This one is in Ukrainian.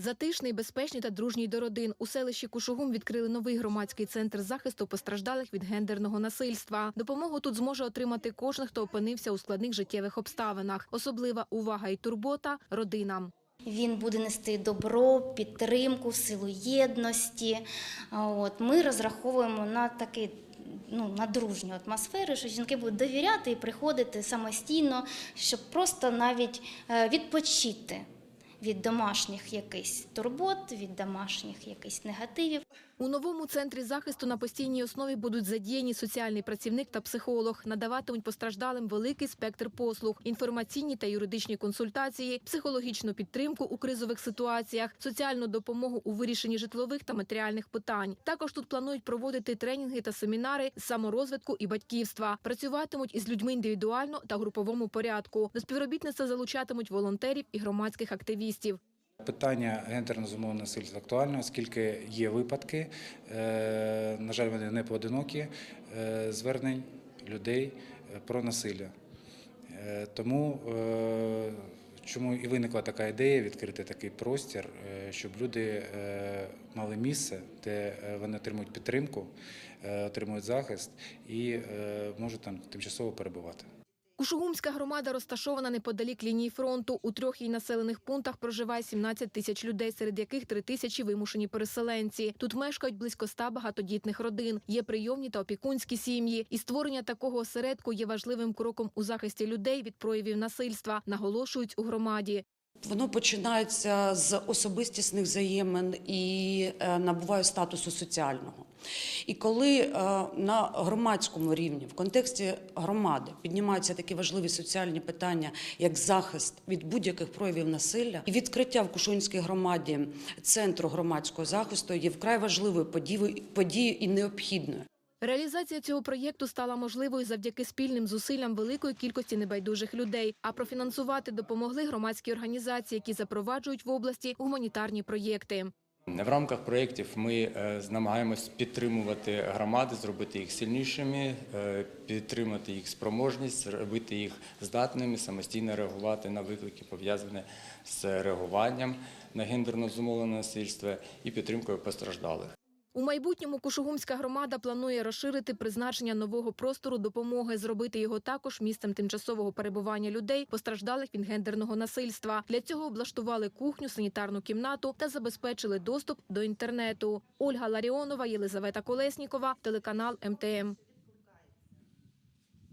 Затишний, безпечний та дружній до родин. У селищі Кушугум відкрили новий громадський центр захисту постраждалих від гендерного насильства. Допомогу тут зможе отримати кожен, хто опинився у складних життєвих обставинах. Особлива увага і турбота родинам. Він буде нести добро, підтримку, силу єдності. От ми розраховуємо на такий. Ну, на дружню атмосферу, що жінки будуть довіряти і приходити самостійно, щоб просто навіть е, відпочити від домашніх якихось турбот, від домашніх якихось негативів. У новому центрі захисту на постійній основі будуть задіяні соціальний працівник та психолог. Надаватимуть постраждалим великий спектр послуг, інформаційні та юридичні консультації, психологічну підтримку у кризових ситуаціях, соціальну допомогу у вирішенні житлових та матеріальних питань. Також тут планують проводити тренінги та семінари з саморозвитку і батьківства. Працюватимуть із людьми індивідуально та груповому порядку. До співробітництва залучатимуть волонтерів і громадських активістів. Питання гендерно зумовленого насильства актуальне, оскільки є випадки, е, на жаль, вони не поодинокі, е, звернень людей е, про насилля. Тому чому і виникла така ідея відкрити такий простір, щоб люди мали місце, де вони отримують підтримку, отримують захист і можуть там тимчасово перебувати. Кушугумська громада розташована неподалік лінії фронту. У трьох її населених пунктах проживає 17 тисяч людей, серед яких 3 тисячі вимушені переселенці. Тут мешкають близько 100 багатодітних родин. Є прийомні та опікунські сім'ї. І створення такого осередку є важливим кроком у захисті людей від проявів насильства, наголошують у громаді. Воно починається з особистісних взаємин і е, набуває статусу соціального. І коли е, на громадському рівні, в контексті громади, піднімаються такі важливі соціальні питання, як захист від будь-яких проявів насилля, і відкриття в Кушунській громаді центру громадського захисту є вкрай важливою подією і необхідною. Реалізація цього проєкту стала можливою завдяки спільним зусиллям великої кількості небайдужих людей. А профінансувати допомогли громадські організації, які запроваджують в області гуманітарні проєкти. В рамках проєктів ми е, намагаємось підтримувати громади, зробити їх сильнішими, е, підтримати їх спроможність, зробити їх здатними самостійно реагувати на виклики, пов'язані з реагуванням на гендерно зумовлене насильство і підтримкою постраждалих. У майбутньому Кушугумська громада планує розширити призначення нового простору допомоги, зробити його також місцем тимчасового перебування людей, постраждалих від гендерного насильства. Для цього облаштували кухню, санітарну кімнату та забезпечили доступ до інтернету. Ольга Ларіонова, Єлизавета Колеснікова, телеканал МТМ.